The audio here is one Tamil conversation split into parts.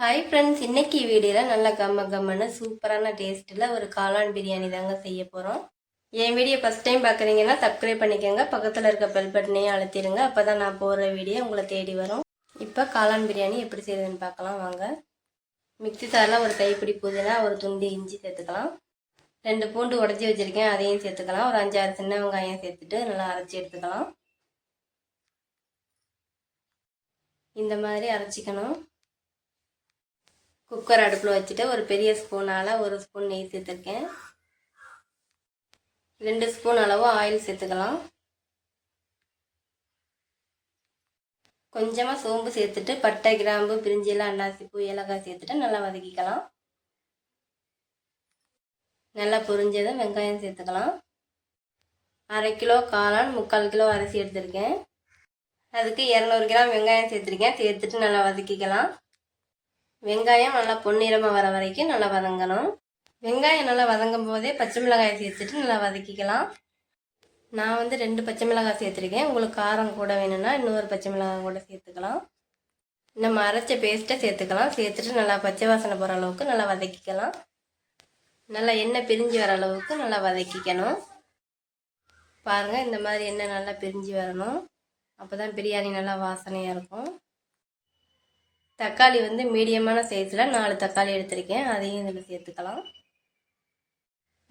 ஹாய் ஃப்ரெண்ட்ஸ் இன்னைக்கு வீடியோவில் நல்ல கம்ம கம்மன்னு சூப்பரான டேஸ்ட்டில் ஒரு காளான் பிரியாணி தாங்க செய்ய போகிறோம் என் வீடியோ ஃபஸ்ட் டைம் பார்க்குறீங்கன்னா சப்ஸ்கிரைப் பண்ணிக்கோங்க. பக்கத்தில் இருக்க பெல் பட்டனையும் அழுத்திடுங்க. அப்போ தான் நான் போடுற வீடியோ உங்களை தேடி வரும். இப்போ காளான் பிரியாணி எப்படி செய்யுதுன்னு பார்க்கலாம் வாங்க. மிக்ஸி சாரில் ஒரு கைப்பிடி புதினா ஒரு துண்டு இஞ்சி சேர்த்துக்கலாம். ரெண்டு பூண்டு உடச்சி வச்சுருக்கேன். அதையும் சேர்த்துக்கலாம். ஒரு அஞ்சாறு சின்ன வெங்காயம் சேர்த்துட்டு நல்லா அரைச்சி எடுத்துக்கலாம். இந்த மாதிரி அரைச்சிக்கணும். குக்கர் அடுப்பில் வச்சுட்டு ஒரு பெரிய ஸ்பூனால் ஒரு ஸ்பூன் நெய் சேர்த்துருக்கேன். ரெண்டு ஸ்பூன் அளவு ஆயில் சேர்த்துக்கலாம். கொஞ்சமாக சோம்பு சேர்த்துட்டு பட்டை கிராம்பு பிரிஞ்சிலாம் அன்னாசி பூ ஏலக்காய் சேர்த்துட்டு நல்லா வதக்கிக்கலாம். நல்லா பொரிஞ்சதும் வெங்காயம் சேர்த்துக்கலாம். அரை கிலோ காளான் முக்கால் கிலோ அரிசி எடுத்திருக்கேன். அதுக்கு இரநூறு கிராம் வெங்காயம் சேர்த்துருக்கேன். சேர்த்துட்டு நல்லா வதக்கிக்கலாம். வெங்காயம் நல்லா பொன்னிறமாக வர வரைக்கும் நல்லா வதங்கணும். வெங்காயம் நல்லா வதங்கும் போதே பச்சை மிளகாய் சேர்த்துட்டு நல்லா வதக்கிக்கலாம். நான் வந்து ரெண்டு பச்சை மிளகாய் சேர்த்துருக்கேன். உங்களுக்கு காரம் கூட வேணும்னா இன்னொரு பச்சை மிளகாய் கூட சேர்த்துக்கலாம். நம்ம அரைச்ச பேஸ்ட்டை சேர்த்துக்கலாம். சேர்த்துட்டு நல்லா பச்சை வாசனை போகிற அளவுக்கு நல்லா வதக்கிக்கலாம். நல்லா எண்ணெய் பிரிஞ்சு வர அளவுக்கு நல்லா வதக்கிக்கணும். பாருங்கள் இந்த மாதிரி எண்ணெய் நல்லா பிரிஞ்சு வரணும். அப்போ தான் பிரியாணி நல்லா வாசனையாக இருக்கும். தக்காளி வந்து மீடியமான சைஸில் நாலு தக்காளி எடுத்திருக்கேன். அதையும் இதில் சேர்த்துக்கலாம்.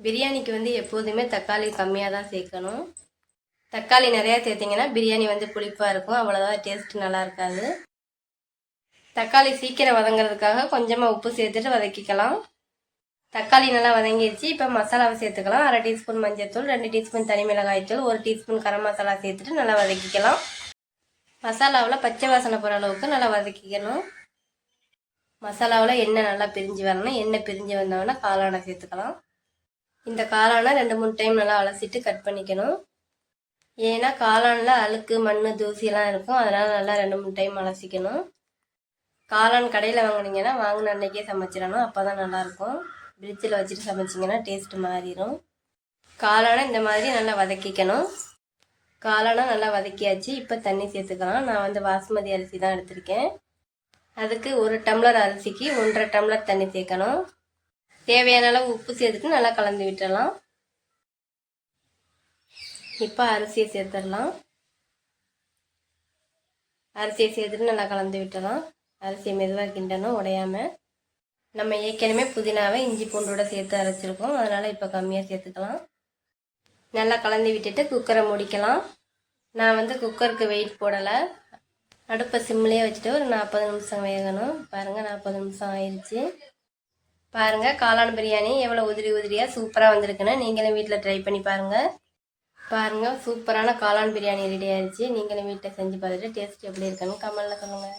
பிரியாணிக்கு வந்து எப்போதுமே தக்காளி கம்மியாக தான் சேர்க்கணும். தக்காளி நிறையா சேர்த்திங்கன்னா பிரியாணி வந்து புளிப்பாக இருக்கும். அவ்வளோதான் டேஸ்ட் நல்லா இருக்காது. தக்காளி சீக்கிரம் வதங்குறதுக்காக கொஞ்சமாக உப்பு சேர்த்துட்டு வதக்கிக்கலாம். தக்காளி நல்லா வதங்கிடுச்சு. இப்போ மசாலாவை சேர்த்துக்கலாம். அரை டீஸ்பூன் மஞ்சள்தூள் ரெண்டு டீஸ்பூன் தனி மிளகாய்த்தூள் ஒரு டீஸ்பூன் கரம் மசாலா சேர்த்துட்டு நல்லா வதக்கிக்கலாம். மசாலாவில் பச்சை வாசனை போகிற அளவுக்கு நல்லா வதக்கிக்கணும். மசாலாவில் எண்ணெய் நல்லா பிரிஞ்சு வரணும். எண்ணெய் பிரிஞ்சு வந்தோடனே காளானை சேர்த்துக்கலாம். இந்த காளானை ரெண்டு மூணு டைம் நல்லா அலசிட்டு கட் பண்ணிக்கணும். ஏன்னா காளானில் அழுக்கு மண் தூசியெல்லாம் இருக்கும். அதனால் நல்லா ரெண்டு மூணு டைம் அலசிக்கணும். காளான் கடையில் வாங்கினீங்கன்னா வாங்கின அன்னைக்கே சமைச்சிடணும். அப்போ தான் நல்லாயிருக்கும் பிரிட்ஜில் வச்சுட்டு சமைச்சிங்கன்னா டேஸ்ட்டு மாறிடும் காளானை இந்த மாதிரி நல்லா வதக்கிக்கணும். காலெல்லாம் நல்லா வதக்கியாச்சு. இப்போ தண்ணி சேர்த்துக்கலாம். நான் வந்து பாஸ்மதி அரிசி தான் எடுத்திருக்கேன். அதுக்கு ஒரு டம்ளர் அரிசிக்கு ஒன்றரை டம்ளர் தண்ணி சேர்க்கணும். தேவையான அளவு உப்பு சேர்த்துட்டு நல்லா கலந்து விட்டுடலாம் இப்போ அரிசியை சேர்த்துடலாம். அரிசியை சேர்த்துட்டு நல்லா கலந்து விட்டுடலாம் அரிசியை மெதுவாக கிண்டணும் உடையாம. நம்ம ஏற்கனவே புதினாவை இஞ்சி பூண்டோட சேர்த்து அரைச்சிருக்கோம். அதனால் இப்போ கம்மியாக சேர்த்துக்கலாம். நல்லா கலந்து விட்டுட்டு குக்கரை முடிக்கலாம். நான் வந்து குக்கருக்கு வெயிட் போடலை. அடுப்பை சிம்லேயே வச்சுட்டு ஒரு நாற்பது நிமிஷம் வேகணும். பாருங்கள் நாற்பது நிமிஷம் ஆயிடுச்சு பாருங்கள் காளான் பிரியாணி எவ்வளோ உதிரி உதிரியாக சூப்பராக வந்திருக்குன்னு நீங்களும் வீட்டில் ட்ரை பண்ணி பாருங்கள் பாருங்கள் சூப்பரான காளான் பிரியாணி ரெடி ஆயிடுச்சு நீங்களும் வீட்டில் செஞ்சு பார்த்துட்டு டேஸ்ட் எப்படி இருக்குன்னு கமெண்டில் சொல்லுங்கள்